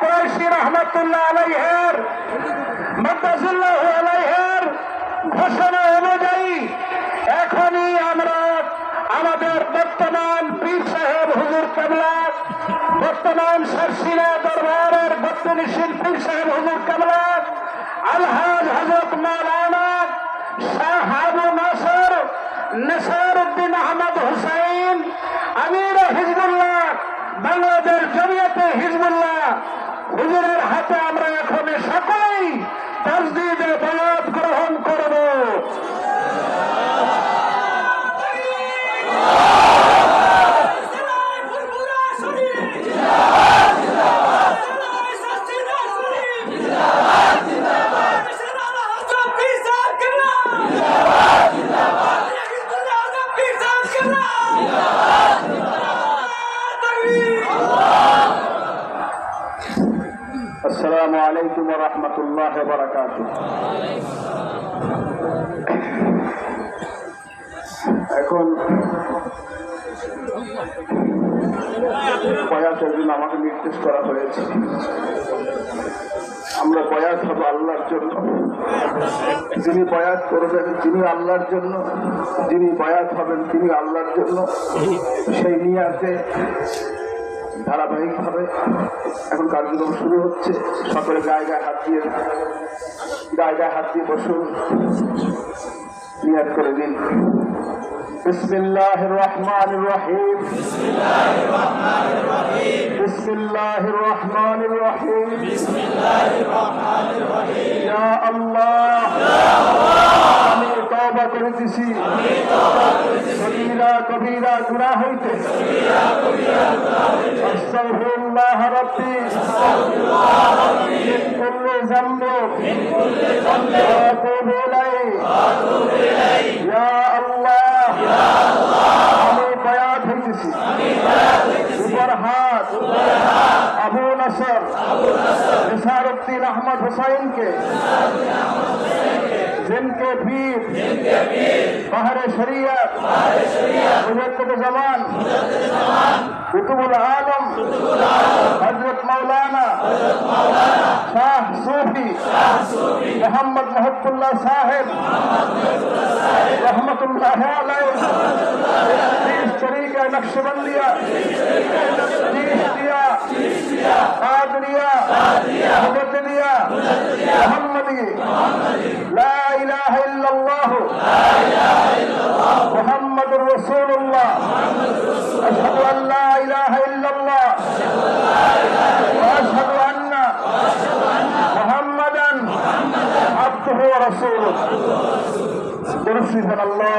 কুরাইশি রহমতুল্লাহ আলাইহের মদ্দাজুল্লাহ আলাইহের ঘোষণা অনুযায়ী এখনই আমরা আমাদের বর্তমান পীর সাহেব হুজুর কেবলা বর্তমান সরসিনা দরবারের বর্তনীশীল পীর সাহেব হুজুর কেবলা আলহাজ হজরত মৌলানা শাহ আবু নাসর নসার উদ্দিন আহমদ হুসাইন, আমির হিজবুল্লাহ বাংলাদেশ জমিয়াতে হিজবুল্লাহ হুজুরের হাতে আমরা এখন সকলেই তসদিদে বয়াত আসসালামু আলাইকুম রহমতুল্লাহ বারাকাত এখন বয়াতের জন্য আমাকে নির্দেশ করা হয়েছে। আমরা বয়াত হব আল্লাহর জন্য। যিনি বয়াত করবেন তিনি আল্লাহর জন্য, যিনি বয়াত হবেন, তিনি আল্লাহর জন্য। সেই নিয়াতে ধারাবাহিকভাবে এখন কার্যক্রম শুরু হচ্ছে সকলে গায়ে গায়ে হাত দিয়ে গায়ে গায়ে হাত দিয়ে বসুন নিয়াত করে দিন بسم الله الرحمن الرحيم بسم الله الرحمن الرحيم بسم الله الرحمن الرحيم بسم الله الرحمن الرحيم يا الله يا الله আমি তওবা করিতেছি আমি তওবা করিতেছি সগীরা কবিরা গুনাহ হইতে সগীরা কবিরা গুনাহ ওয়া আতুবু ইলাইহি ওয়া আতুবু ইলাইহি। ইয়া আল্লাহ। ইয়া আল্লাহ আমি বায়াত হইতেছি উপর হাত আবু নসর আবু নসর। गुलाम अहमद हुसैन के। जिनके पीर। बाहर शरीयत। जवान। जमान कुतुबुल आलम हज़रत मौलाना। शाह सूफी। मोहम्मद महबुल्ला साहेब। रहमत अलैह। तीस नक्शबंदिया। ইল্লাল্লাহ মুহাম্মাদুর রাসূলুল্লাহ। আশহাদু আন লা ইলাহা ইল্লাল্লাহ। আশহাদু আন্না মুহাম্মাদান আবদুহু ওয়া রাসূলুহু। দরুদ আল্লাহ।